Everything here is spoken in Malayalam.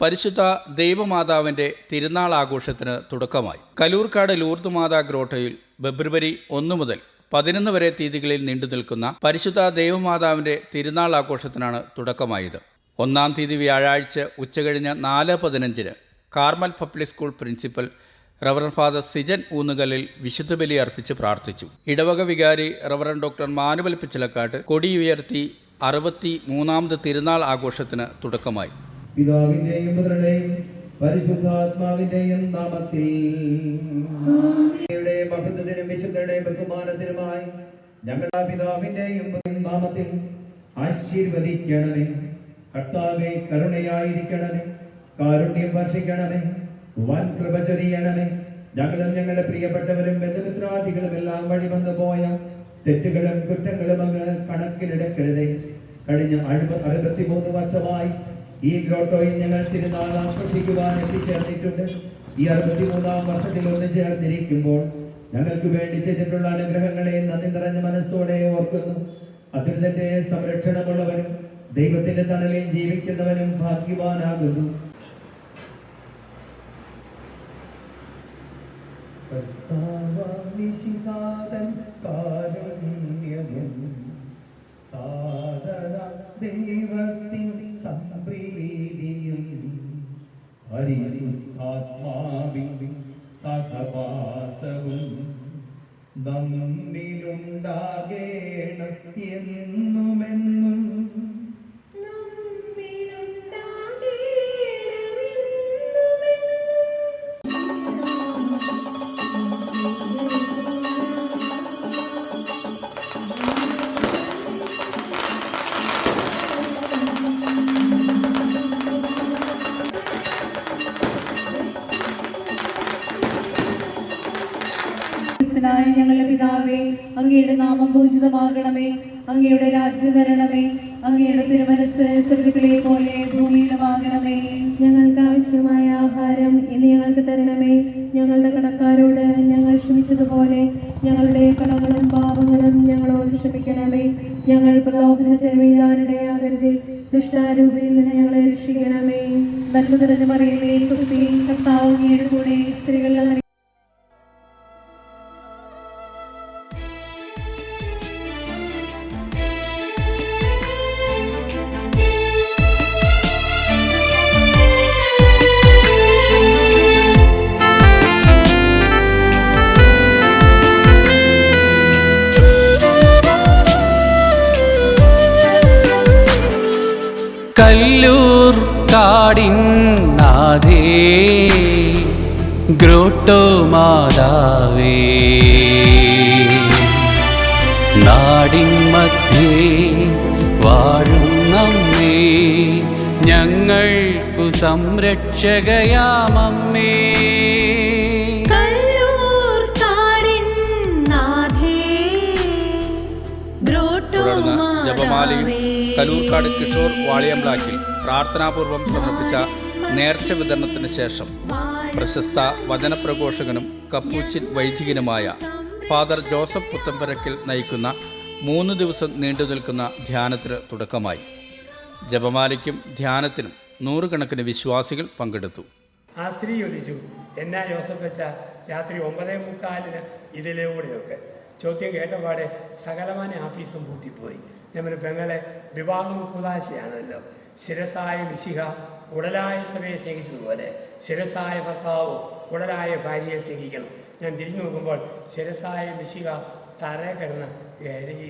പരിശുദ്ധ ദൈവമാതാവിന്റെ തിരുനാൾ ആഘോഷത്തിന് തുടക്കമായി. കലൂർക്കാട് ലൂർദ് മാതാ ഗ്രോട്ടയിൽ ഫെബ്രുവരി ഒന്ന് മുതൽ പതിനൊന്ന് വരെ തീയതികളിൽ നീണ്ടു നിൽക്കുന്ന പരിശുദ്ധ ദൈവമാതാവിന്റെ തിരുനാൾ ആഘോഷത്തിനാണ് തുടക്കമായത്. ഒന്നാം തീയതി വ്യാഴാഴ്ച ഉച്ചകഴിഞ്ഞ് നാല് പതിനഞ്ചിന് Carmel public school principal reverend father Sijan Oonnukallil വിശുദ്ധ ബലി അർപ്പിച്ച് പ്രാർത്ഥിച്ചു. ഇടവക വികാരി റവറൻ ഡോക്ടർ മാനുവൽ പിച്ചലക്കാട്ട് കൊടി ഉയർത്തി അറുപത്തി മൂന്നാമത് തിരുനാൾ ആഘോഷത്തിന് തുടക്കമായി. പിതാവിന്റെയും പുത്രന്റെയും പരിശുദ്ധാത്മാവിന്റെയും നാമത്തിൽ. മഹത്വത്തിനും വിശുദ്ധയുടെയും ബഹുമാനത്തിനുമായി ഞങ്ങളുടെ പിതാവിന്റെയും നാമത്തിൽ ആശീർവദിക്കണമേ. കർത്താവെ കരുണയായിരിക്കണമേ. കാരുണ്യം വർഷിക്കണമേ. വൻ കൃപ ചൊരിയണമേ. ഞങ്ങളും ഞങ്ങളുടെ പ്രിയപ്പെട്ടവരും ബന്ധുമിത്രാദികളും എല്ലാം വഴി വന്നു പോയ തെറ്റുകളും കുറ്റങ്ങളും അങ്ങ് കണക്കിലെടുക്കരുതേ. കഴിഞ്ഞ അറുപത്തിമൂന്ന് വർഷമായി ഈ ഗ്രോട്ടോയിൽ ഞങ്ങൾ തിരുനാൾ ആഘോഷിക്കുവാൻ എത്തിച്ചേർന്നിട്ടുണ്ട്. ഈ അറുപത്തിമൂന്നാം വർഷത്തിൽ ഒന്ന് ചേർന്നിരിക്കുമ്പോൾ ഞങ്ങൾക്ക് വേണ്ടി ചെയ്തിട്ടുള്ള അനുഗ്രഹങ്ങളെ നന്ദി നിറഞ്ഞ മനസ്സോടെ ഓർക്കുന്നു. അത്യുതന്റെ സംരക്ഷണമുള്ളവനും ദൈവത്തിന്റെ തണലിൽ ജീവിക്കുന്നവനും ഭാഗ്യവാനാകുന്നു. ദൈവത്തിൽ സംപ്രീതിയും സഹവാസവും നമ്മിലുണ്ടാകേണം എന്നുമെന്നും ായ ഞങ്ങളുടെ പിതാവേ അങ്ങയുടെ നാമം പൂജിതമാകണമേ അങ്ങയുടെ രാജ്യം വരണമേ അങ്ങയുടെ തിരുമനസ് സ്വർഗത്തിലെ പോലെ ഭൂമിയിലുമാകണമേ. ഞങ്ങൾക്ക് ആവശ്യമായ ആഹാരം ഇന്ന് ഞങ്ങൾക്ക് തരണമേ. ഞങ്ങളുടെ കടക്കാരോട് ഞങ്ങൾ ക്ഷമിച്ചതുപോലെ ഞങ്ങളുടെ കടങ്ങളും പാപങ്ങളും ഞങ്ങളോട് ക്ഷമിക്കണമേ. ഞങ്ങൾ പ്രലോഭനത്തിൽ വീഴാനിടയാകരുത്. ദുഷ്ടാരൂപിയിൽ നിന്ന് ഞങ്ങളെ രക്ഷിക്കണമേ. നന്മ നിറഞ്ഞ മറിയമേ സുഖി കർത്താവ് കൂടെ സ്ത്രീകൾ കല്ലൂർ കാടിൻ നാഥേ ഗ്രോട്ടോ മാതാവേ നാടിൻ മധ്യേ വാഴും നമ്മേ ഞങ്ങൾക്കു സംരക്ഷകയാമമ്മേ ജപമാലയും. കലൂർക്കാട് കിഷോർ വാളിയംബ്ലാക്കിൽ പ്രാർത്ഥനാപൂർവം സമർപ്പിച്ച നേർച്ച വിതരണത്തിന് ശേഷം പ്രശസ്ത വചനപ്രഘോഷകനും കപ്പൂച്ചിൻ വൈദികനുമായ ഫാദർ ജോസഫ് പുത്തമ്പരക്കിൽ നയിക്കുന്ന മൂന്ന് ദിവസം നീണ്ടു നിൽക്കുന്ന ധ്യാനത്തിന് തുടക്കമായി. ജപമാലയ്ക്കും ധ്യാനത്തിനും നൂറുകണക്കിന് വിശ്വാസികൾ പങ്കെടുത്തു. ആ സ്ത്രീ ചോദിച്ചു എന്നാ ജോസഫ് വെച്ച രാത്രി ഒമ്പതേ മുക്കാലിന് ഇതിലൂടെയൊക്കെ. ചോദ്യം കേട്ടപാടെ സകലമാന ആഫീസും പൂട്ടിപ്പോയി. നമ്മൾ പെങ്ങളെ വിവാഹം കുലാശയാണല്ലോ ശിരസായ വിശിഹ ഉടലായ സഭയെ സ്നേഹിച്ചതുപോലെ ശിരസായ ഭർത്താവ് ഉടലായ ഭാര്യയെ സ്നേഹിക്കണം. ഞാൻ തിരിഞ്ഞു നോക്കുമ്പോൾ ശിരസായ മിശിഹ തറ കിടന്ന് ഈ